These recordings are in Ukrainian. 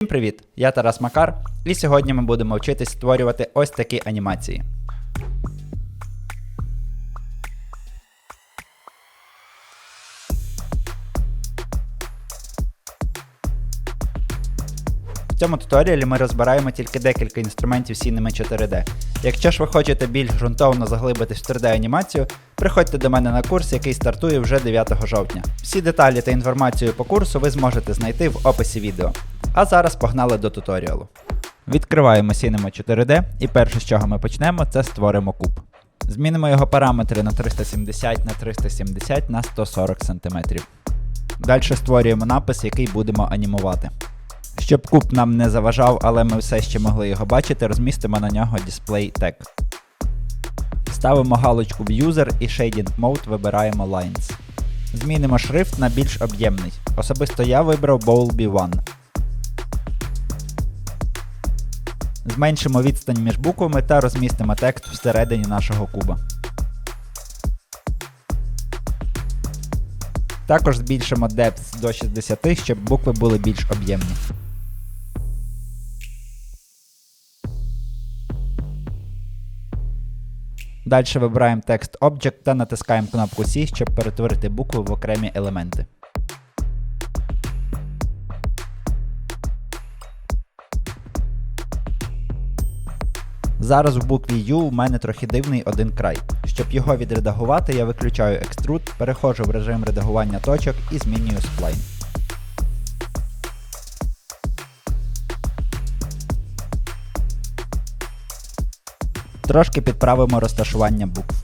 Всім привіт! Я Тарас Макар, і сьогодні ми будемо вчитись створювати ось такі анімації. В цьому туторіалі ми розбираємо тільки декілька інструментів Cinema 4D. Якщо ж ви хочете більш ґрунтовно заглибитись в 3D анімацію, приходьте до мене на курс, який стартує вже 9 жовтня. Всі деталі та інформацію по курсу ви зможете знайти в описі відео. А зараз погнали до туторіалу. Відкриваємо Cinema 4D і перше, з чого ми почнемо, це створимо куб. Змінимо його параметри на 370 на 370 на 140 см. Далі створюємо напис, який будемо анімувати. Щоб куб нам не заважав, але ми все ще могли його бачити, розмістимо на нього Display Tag. Ставимо галочку в User і Shading Mode вибираємо Lines. Змінимо шрифт на більш об'ємний. Особисто я вибрав Bowlby One. Зменшимо відстань між буквами та розмістимо текст всередині нашого куба. Також збільшимо Depth до 60, щоб букви були більш об'ємні. Далі вибираємо текст Object та натискаємо кнопку C, щоб перетворити букви в окремі елементи. Зараз в букві U у мене трохи дивний один край. Щоб його відредагувати, я виключаю екструд, переходжу в режим редагування точок і змінюю сплайн. Трошки підправимо розташування букв.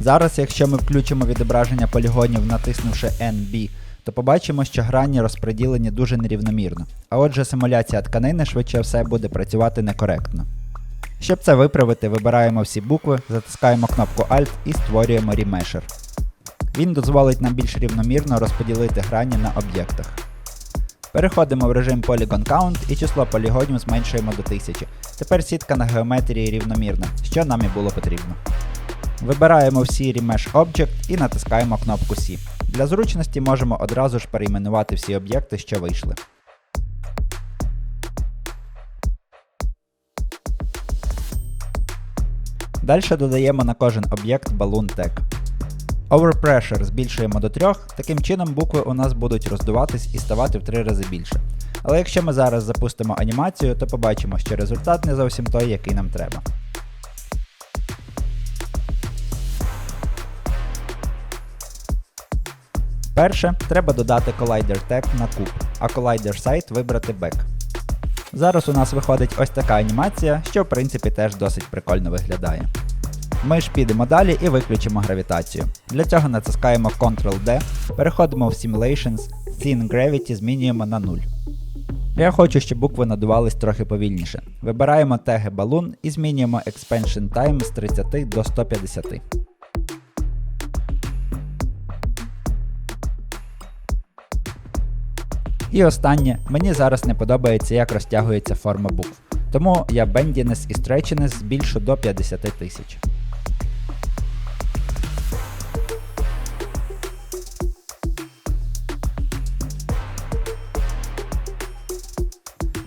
Зараз, якщо ми включимо відображення полігонів, натиснувши NB, то побачимо, що грані розподілені дуже нерівномірно. А отже, симуляція тканини швидше все буде працювати некоректно. Щоб це виправити, вибираємо всі букви, затискаємо кнопку Alt і створюємо Remesher. Він дозволить нам більш рівномірно розподілити грані на об'єктах. Переходимо в режим Polygon Count і число полігонів зменшуємо до 1000. Тепер сітка на геометрії рівномірна, що нам і було потрібно. Вибираємо всі Remesh Object і натискаємо кнопку C. Для зручності можемо одразу ж перейменувати всі об'єкти, що вийшли. Далі додаємо на кожен об'єкт Balloon Tag. Overpressure збільшуємо до 3, таким чином букви у нас будуть роздуватись і ставати в 3 рази більше. Але якщо ми зараз запустимо анімацію, то побачимо, що результат не зовсім той, який нам треба. Перше, треба додати Collider Tag на куб, а Collider Site вибрати Back. Зараз у нас виходить ось така анімація, що в принципі теж досить прикольно виглядає. Ми ж підемо далі і виключимо гравітацію. Для цього натискаємо Ctrl-D, переходимо в Simulations, Thin Gravity змінюємо на 0. Я хочу, щоб букви надувались трохи повільніше. Вибираємо теги Balloon і змінюємо Expansion Time з 30 до 150. І останнє, мені зараз не подобається, як розтягується форма букв. Тому я Bendiness і Stretchiness збільшу до 50 тисяч.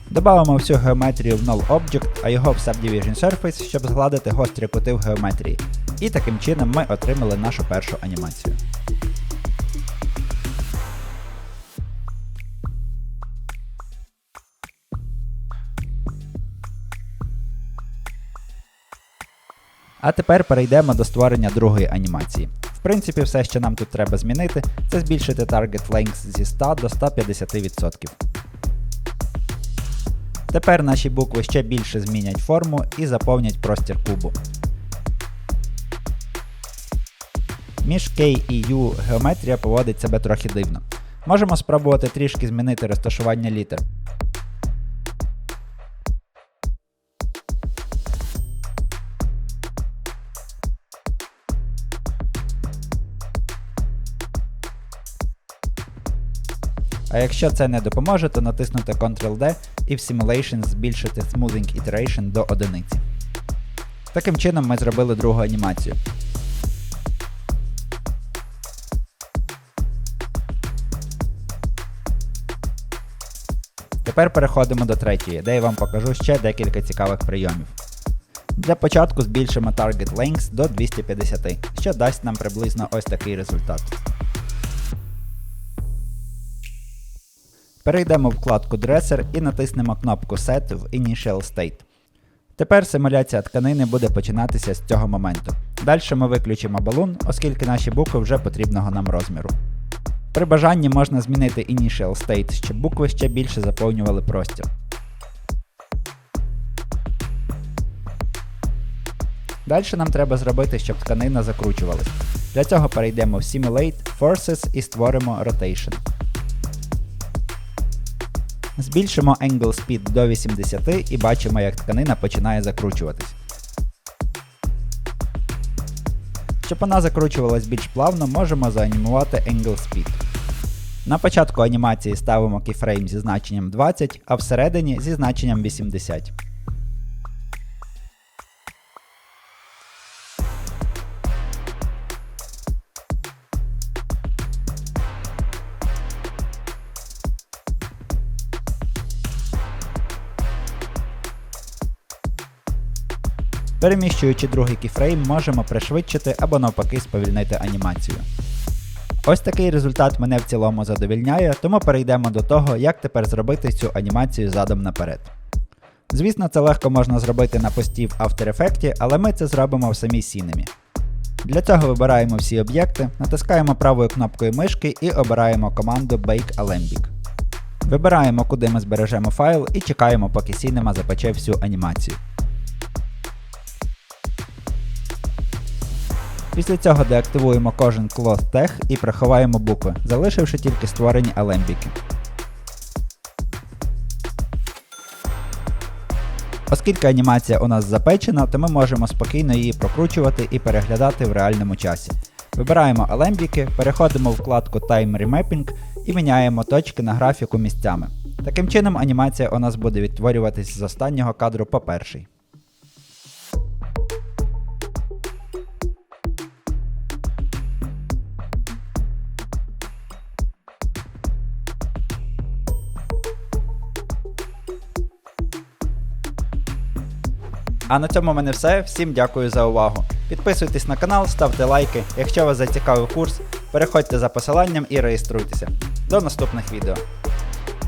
Добавимо всю геометрію в Null Object, а його в Subdivision Surface, щоб згладити гострі кути в геометрії. І таким чином ми отримали нашу першу анімацію. А тепер перейдемо до створення другої анімації. В принципі, все, що нам тут треба змінити, це збільшити Target Length зі 100 до 150%. Тепер наші букви ще більше змінять форму і заповнять простір кубу. Між K і U геометрія поводить себе трохи дивно. Можемо спробувати трішки змінити розташування літер. А якщо це не допоможе, то натиснути Ctrl-D і в Simulation збільшити Smoothing Iteration до одиниці. Таким чином ми зробили другу анімацію. Тепер переходимо до третьої, де я вам покажу ще декілька цікавих прийомів. Для початку збільшимо Target Length до 250, що дасть нам приблизно ось такий результат. Перейдемо в вкладку Dresser і натиснемо кнопку Set в Initial State. Тепер симуляція тканини буде починатися з цього моменту. Далі ми виключимо балун, оскільки наші букви вже потрібного нам розміру. При бажанні можна змінити Initial State, щоб букви ще більше заповнювали простір. Далі нам треба зробити, щоб тканина закручувалась. Для цього перейдемо в Simulate, Forces і створимо Rotation. Збільшимо Angle Speed до 80 і бачимо, як тканина починає закручуватись. Щоб вона закручувалась більш плавно, можемо заанімувати Angle Speed. На початку анімації ставимо keyframe зі значенням 20, а всередині зі значенням 80. Переміщуючи другий кeyframe, можемо пришвидшити або навпаки сповільнити анімацію. Ось такий результат мене в цілому задовільняє, тому перейдемо до того, як тепер зробити цю анімацію задом наперед. Звісно, це легко можна зробити на пості в After Effects, але ми це зробимо в самій Cinema. Для цього вибираємо всі об'єкти, натискаємо правою кнопкою мишки і обираємо команду Bake Alembic. Вибираємо, куди ми збережемо файл і чекаємо, поки Cinema запече всю анімацію. Після цього деактивуємо кожен Cloth Tag і приховаємо букви, залишивши тільки створені алембіки. Оскільки анімація у нас запечена, то ми можемо спокійно її прокручувати і переглядати в реальному часі. Вибираємо алембіки, переходимо в вкладку Time Remapping і міняємо точки на графіку місцями. Таким чином анімація у нас буде відтворюватись з останнього кадру по перший. А на цьому в мене все. Всім дякую за увагу. Підписуйтесь на канал, ставте лайки. Якщо вас зацікавив курс, переходьте за посиланням і реєструйтеся. До наступних відео.